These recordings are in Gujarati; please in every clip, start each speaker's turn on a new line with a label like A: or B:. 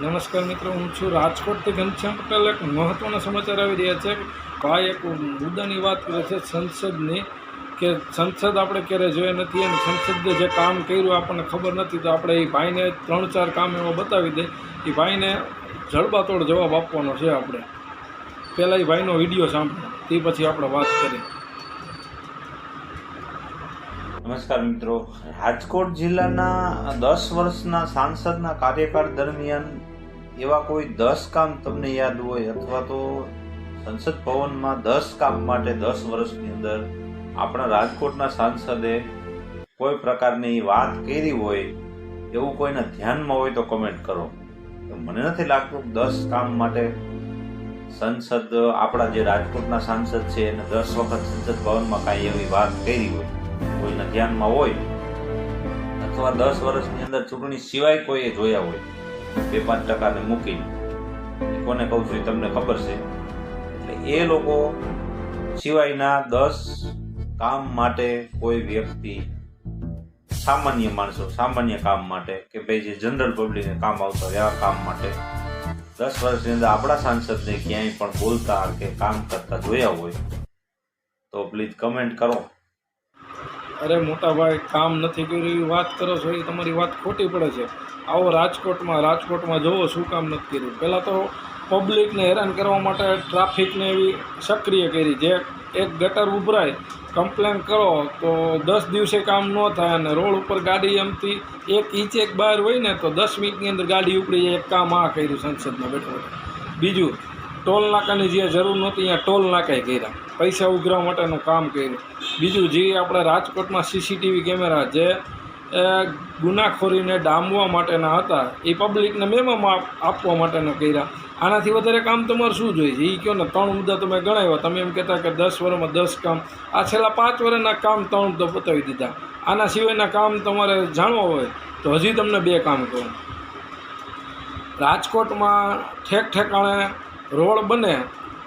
A: નમસ્કાર મિત્રો, હું છું રાજકોટથી ઘનશ્યામ પટેલ. એક મહત્ત્વના સમાચાર આવી રહ્યા છે ભાઈ એક મુદ્દાની વાત કરે છે સંસદની કે સંસદ આપણે ક્યારે જોયા નથી અને સંસદે જે કામ કર્યું આપણને ખબર નથી, તો આપણે એ ભાઈને ત્રણ ચાર કામ એમાં બતાવી દે. એ ભાઈને જડબાતોડ જવાબ આપવાનો છે આપણે. પહેલાં એ ભાઈનો વીડિયો સાંભળો, તે પછી આપણે વાત કરીએ.
B: નમસ્કાર મિત્રો. રાજકોટ જિલ્લાના દસ વર્ષના સાંસદના કાર્યકાળ દરમિયાન એવા કોઈ દસ કામ તમને યાદ હોય અથવા તો સંસદ ભવનમાં દસ કામ માટે દસ વર્ષની અંદર આપણા રાજકોટના સાંસદે કોઈ પ્રકારની વાત કરી હોય એવું કોઈના ધ્યાનમાં હોય તો કમેન્ટ કરો. મને નથી લાગતું દસ કામ માટે સંસદ, આપણા જે રાજકોટના સાંસદ છે એને દસ વખત સંસદ ભવનમાં કાંઈ એવી વાત કરી હોય, કોઈના ધ્યાનમાં હોય, અથવા દસ વર્ષની અંદર ચૂંટણી સિવાય કોઈએ જોયા હોય બે પાંચ ટકાને મૂકીને. કોને કહું છું એ તમને ખબર છે. એટલે એ લોકો સિવાયના દસ કામ માટે કોઈ વ્યક્તિ, સામાન્ય માણસો, સામાન્ય કામ માટે કે ભાઈ જે જનરલ પબ્લિકને કામ આવતા હોય એવા કામ માટે દસ વર્ષની અંદર આપણા સાંસદને ક્યાંય પણ બોલતા કે કામ કરતા જોયા હોય તો પ્લીઝ કમેન્ટ કરો.
A: અરે મોટા ભાઈ કામ નથી કર્યું, એવી વાત કરો છો, એ તમારી વાત ખોટી પડે છે. આવો રાજકોટમાં રાજકોટમાં જવો શું કામ નથી કર્યું. પહેલાં તો પબ્લિકને હેરાન કરવા માટે ટ્રાફિકને એવી સક્રિય કરી. જે એક ગટર ઉભરાય કમ્પ્લેન કરો, તો દસ દિવસે કામ ન થાય અને રોડ ઉપર ગાડી એમથી એક ઇંચ એક બહાર હોય ને, તો દસ મિનિટની અંદર ગાડી ઉપડી જાય. એક કામ આ કર્યું સંસદમાં બેઠો. બીજું ટોલ નાકાની જે જરૂર નહોતી ત્યાં ટોલ નાકાએ કર્યા. પૈસા ઉઘરાવા માટેનું કામ કર્યું. બીજું જે આપણે રાજકોટમાં સીસીટીવી કેમેરા જે ગુનાખોરીને ડામવા માટેના હતા, એ પબ્લિકને મેમોમાં આપવા માટેના કર્યા. આનાથી વધારે કામ તમારે શું જોઈએ? છે એ કહો ને, ત્રણ મુદ્દા તમે ગણાવ્યા. તમે એમ કહેતા કે દસ વર્ષમાં દસ કામ. આ છેલ્લા પાંચ વર્ષના કામ ત્રણ તો બતાવી દીધા. આના સિવાયના કામ તમારે જાણવા હોય, તો હજી તમને બે કામ કહું. રાજકોટમાં ઠેક ઠેકાણે રોડ બને,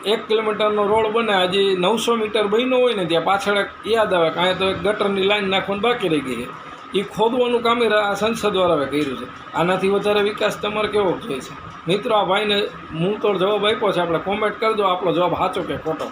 A: એક કિલોમીટરનો રોડ બને, હજી નવસો મીટર બન્યો હોય ને ત્યાં પાછળ યાદ આવે કાંઈ તો એક ગટરની લાઈન નાખવાની બાકી રહી ગઈ છે. એ ખોદવાનું કામ આ સંસદ વાળાએ કર્યું છે. આનાથી વધારે વિકાસ તમારે કેવો જોઈએ છે? મિત્રો, આ ભાઈને હું તો જવાબ આપ્યો છે. આપણે કોમેન્ટ કરજો આપણો જવાબ સાચો કે ખોટો?